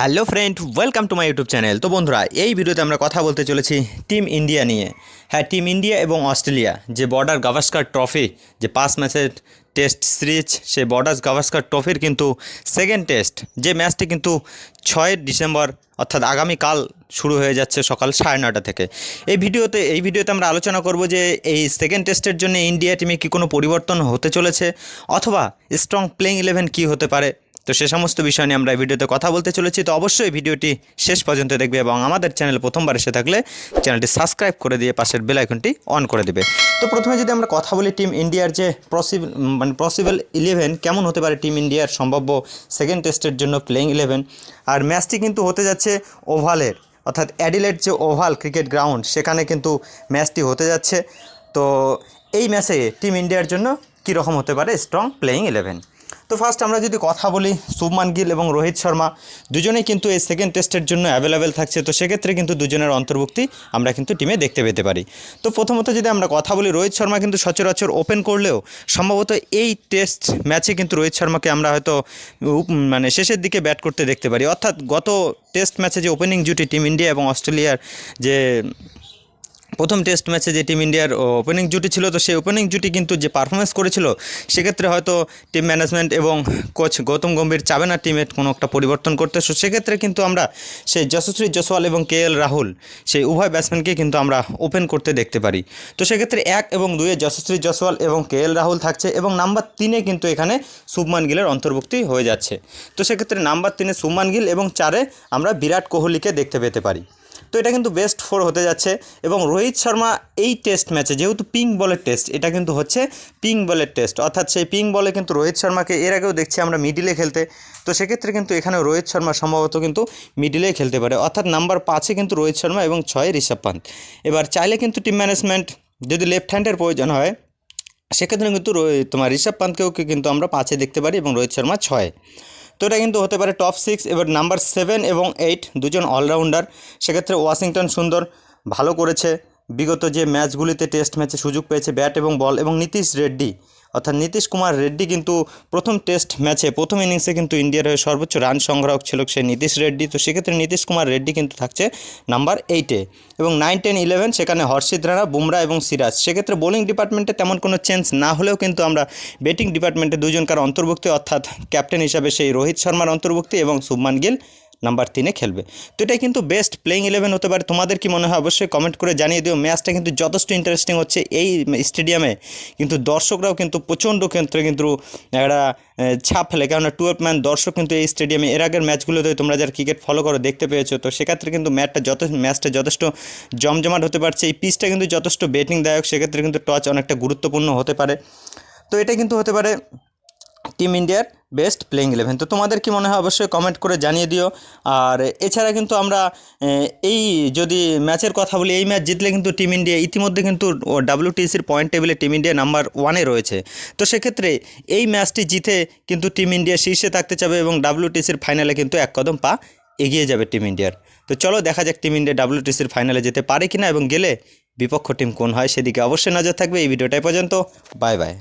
Hello friend, welcome to my YouTube channel. তো বন্ধুরা, এই ভিডিওতে আমরা কথা বলতে চলেছি টিম ইন্ডিয়া নিয়ে। হ্যাঁ টিম ইন্ডিয়া এবং অস্ট্রেলিয়া, যে বর্ডার গাভাস্কার ট্রফি, যে পাঁচ ম্যাচের টেস্ট সিরিজ, সেই বর্ডার গাভাস্কার ট্রফির কিন্তু সেকেন্ড টেস্ট যে ম্যাচটি কিন্তু ছয় ডিসেম্বর, অর্থাৎ আগামীকাল শুরু হয়ে যাচ্ছে সকাল সাড়ে নটা থেকে। এই ভিডিওতে এই ভিডিওতে আমরা আলোচনা করব যে এই সেকেন্ড টেস্টের জন্য ইন্ডিয়া টিমে কি কোনো পরিবর্তন হতে চলেছে, অথবা স্ট্রং প্লেইং ইলেভেন কী হতে পারে তো সে সমস্ত বিষয় নিয়ে আমরা ভিডিওতে কথা বলতে চলেছি। তো অবশ্যই ভিডিওটি শেষ পর্যন্ত দেখবে এবং আমাদের চ্যানেল প্রথমবার এসে থাকলে চ্যানেলটি সাবস্ক্রাইব করে দিয়ে পাশের বেল আইকনটি অন করে দেবে। তো প্রথমে যদি আমরা কথা বলি টিম ইন্ডিয়ার যে পসিবল মানে পসিবল ইলেভেন, কেমন হতে পারে টিম ইন্ডিয়ার সম্ভাব্য সেকেন্ড টেস্টের জন্য প্লেইং ইলেভেন আর ম্যাচটি কিন্তু হতে যাচ্ছে ওভালের, অর্থাৎ অ্যাডিলেট যে ওভাল ক্রিকেট গ্রাউন্ড, সেখানে কিন্তু ম্যাচটি হতে যাচ্ছে। তো এই ম্যাচে টিম ইন্ডিয়ার জন্য কীরকম হতে পারে স্ট্রং প্লেইং ইলেভেন তো ফার্স্ট আমরা যদি কথা বলি শুভমান গিল এবং রোহিত শর্মা, দুজনেই কিন্তু এই সেকেন্ড টেস্টের জন্য অ্যাভেলেবেল থাকছে। তো সেক্ষেত্রে কিন্তু দুজনের অন্তর্ভুক্তি আমরা কিন্তু টিমে দেখতে পেতে পারি। তো প্রথমত যদি আমরা কথা বলি রোহিত শর্মা কিন্তু সচরাচর ওপেন করলেও সম্ভবত এই টেস্ট ম্যাচে কিন্তু রোহিত শর্মাকে আমরা হয়তো মানে শেষের দিকে ব্যাট করতে দেখতে পারি। অর্থাৎ গত টেস্ট ম্যাচে যে ওপেনিং জুটি টিম ইন্ডিয়া এবং অস্ট্রেলিয়ার যে প্রথম টেস্ট ম্যাচে যে টিম ইন্ডিয়ার ওপেনিং জুটি ছিল, তো সেই ওপেনিং জুটি কিন্তু যে পারফরমেন্স করেছিল, সেক্ষেত্রে হয়তো টিম ম্যানেজমেন্ট এবং কোচ গৌতম গম্ভীর চাবে না টিমের কোনো একটা পরিবর্তন করতে। সো সেক্ষেত্রে কিন্তু আমরা সেই যশস্বী জসওয়াল এবং কে এল রাহুল, সেই উভয় ব্যাটসম্যানকে কিন্তু আমরা ওপেন করতে দেখতে পারি। তো সেক্ষেত্রে এক এবং দুয়ে যশস্বী জসওয়াল এবং কে এল রাহুল থাকছে এবং নাম্বার তিনে কিন্তু এখানে শুভমান গিলের অন্তর্ভুক্তি হয়ে যাচ্ছে। তো সেক্ষেত্রে নাম্বার তিনে শুভমান গিল এবং চারে আমরা বিরাট কোহলিকে দেখতে পেতে পারি। তো এটা কিন্তু বেস্ট ফোর হতে যাচ্ছে এবং রোহিত শর্মা এই টেস্ট ম্যাচে যেহেতু পিঙ্ক বলের টেস্ট এটা কিন্তু হচ্ছে পিঙ্ক বলের টেস্ট অর্থাৎ সেই পিঙ্ক বলে কিন্তু রোহিত শর্মাকে এর আগেও দেখছি আমরা মিডিলে খেলতে। তো সেক্ষেত্রে কিন্তু এখানে রোহিত শর্মা সম্ভবত কিন্তু মিডিলেই খেলতে পারে। অর্থাৎ নাম্বার পাঁচে কিন্তু রোহিত শর্মা এবং ছয়ে ঋষভ পান্ত এবার চাইলে কিন্তু টিম ম্যানেজমেন্ট যদি লেফট হ্যান্ডের প্রয়োজন হয়, সেক্ষেত্রে কিন্তু তোমার ঋষভ পান্তকেও কিন্তু আমরা পাঁচে দেখতে পারি এবং রোহিত শর্মা ছয়। তো এটা কিন্তু হতে পারে টপ সিক্স এবার নাম্বার সেভেন এবং এইট দুজন অলরাউন্ডার সেক্ষেত্রে ওয়াশিংটন সুন্দর, ভালো করেছে। বিগত যে ম্যাচগুলিতে টেস্ট ম্যাচে সুযোগ পেয়েছে ব্যাট এবং বল এবং নীতিশ রেড্ডি। অর্থাৎ নীতিশ কুমার রেড্ডি কিন্তু প্রথম টেস্ট ম্যাচে প্রথম ইনিংসে কিন্তু ইন্ডিয়ার হয়ে সর্বোচ্চ রান সংগ্রাহক ছিল সে নীতিশ রেড্ডি। তো সেক্ষেত্রে নীতিশ কুমার রেড্ডি কিন্তু থাকছে নাম্বার এইটে এবং নাইন টেন ইলেভেন সেখানে হর্ষিত রানা, বুমরা এবং সিরাজ। সেক্ষেত্রে বোলিং ডিপার্টমেন্টে তেমন কোনো চেঞ্জ না হলেও কিন্তু আমরা ব্যাটিং ডিপার্টমেন্টে দুজনকার অন্তর্ভুক্তি, অর্থাৎ ক্যাপ্টেন হিসাবে সেই রোহিত শর্মার অন্তর্ভুক্তি এবং শুভমান গিল নাম্বার তিনে খেলবে। তো এটাই কিন্তু বেস্ট প্লেইং ইলেভেন হতে পারে। তোমাদের কি মনে হয়? অবশ্যই কমেন্ট করে জানিয়ে দিও। ম্যাচটা কিন্তু যথেষ্ট ইন্টারেস্টিং হচ্ছে এই স্টেডিয়ামে কিন্তু দর্শকরাও কিন্তু প্রচণ্ড ক্ষেত্রে কিন্তু, একটা ছাপ ফেলে। কেননা টুয়েলভ ম্যান দর্শক কিন্তু এই স্টেডিয়ামে এর আগের ম্যাচগুলোতে তোমরা যারা ক্রিকেট ফলো করো, দেখতে পেয়েছ। তো সেক্ষেত্রে কিন্তু ম্যাচটা যথেষ্ট ম্যাচটা যথেষ্ট জমজমাট হতে পারছে। এই পিচটা কিন্তু যথেষ্ট বেটিংদায়ক সেক্ষেত্রে কিন্তু টচ অনেকটা গুরুত্বপূর্ণ হতে পারে। তো এটা কিন্তু হতে পারে টিম ইন্ডিয়ার বেস্ট প্লেইং ইলেভেন তো তোমাদের কি মনে হয়, অবশ্যই কমেন্ট করে জানিয়ে দিও। আর এছাড়া কিন্তু আমরা এই যদি ম্যাচের কথা বলি, এই ম্যাচ জিতলে কিন্তু টিম ইন্ডিয়া ইতিমধ্যে কিন্তু ডাব্লিউটিসির পয়েন্ট টেবিলে টিম ইন্ডিয়া নাম্বার ওয়ানে রয়েছে। তো সেক্ষেত্রে এই ম্যাচটি জিতে কিন্তু টিম ইন্ডিয়া শীর্ষে থাকতে চাবে এবং ডাব্লিউটিসির ফাইনালে কিন্তু এক কদম পা এগিয়ে যাবে টিম ইন্ডিয়ার তো চলো দেখা যাক টিম ইন্ডিয়া ডাব্লিউটিসির ফাইনালে যেতে পারে কিনা এবং গেলে বিপক্ষ টিম কোন হয় সেদিকে অবশ্যই নজর থাকবে। এই ভিডিওটাই পর্যন্ত। Bye bye